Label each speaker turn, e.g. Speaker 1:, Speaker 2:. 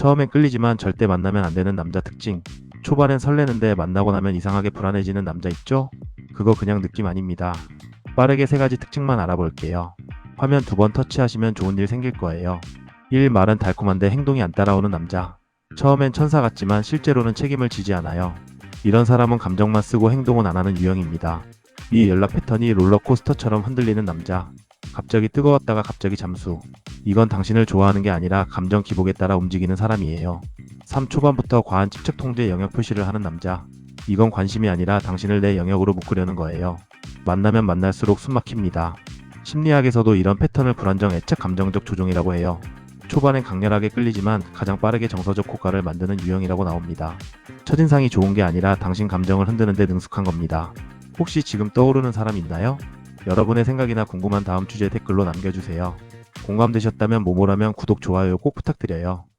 Speaker 1: 처음엔 끌리지만 절대 만나면 안 되는 남자 특징. 초반엔 설레는데 만나고 나면 이상하게 불안해지는 남자 있죠? 그거 그냥 느낌 아닙니다. 빠르게 세 가지 특징만 알아볼게요. 화면 두 번 터치하시면 좋은 일 생길 거예요. 1. 말은 달콤한데 행동이 안 따라오는 남자. 처음엔 천사 같지만 실제로는 책임을 지지 않아요. 이런 사람은 감정만 쓰고 행동은 안 하는 유형입니다. 이 연락 패턴이 롤러코스터처럼 흔들리는 남자. 갑자기 뜨거웠다가 갑자기 잠수. 이건 당신을 좋아하는 게 아니라 감정 기복에 따라 움직이는 사람이에요. 3. 초반부터 과한 집착 통제 영역 표시를 하는 남자. 이건 관심이 아니라 당신을 내 영역으로 묶으려는 거예요. 만나면 만날수록 숨 막힙니다. 심리학에서도 이런 패턴을 불안정 애착 감정적 조종이라고 해요. 초반엔 강렬하게 끌리지만 가장 빠르게 정서적 효과를 만드는 유형이라고 나옵니다. 첫인상이 좋은 게 아니라 당신 감정을 흔드는데 능숙한 겁니다. 혹시 지금 떠오르는 사람 있나요? 여러분의 생각이나 궁금한 다음 주제 댓글로 남겨주세요. 공감되셨다면 모모라면 구독, 좋아요 꼭 부탁드려요.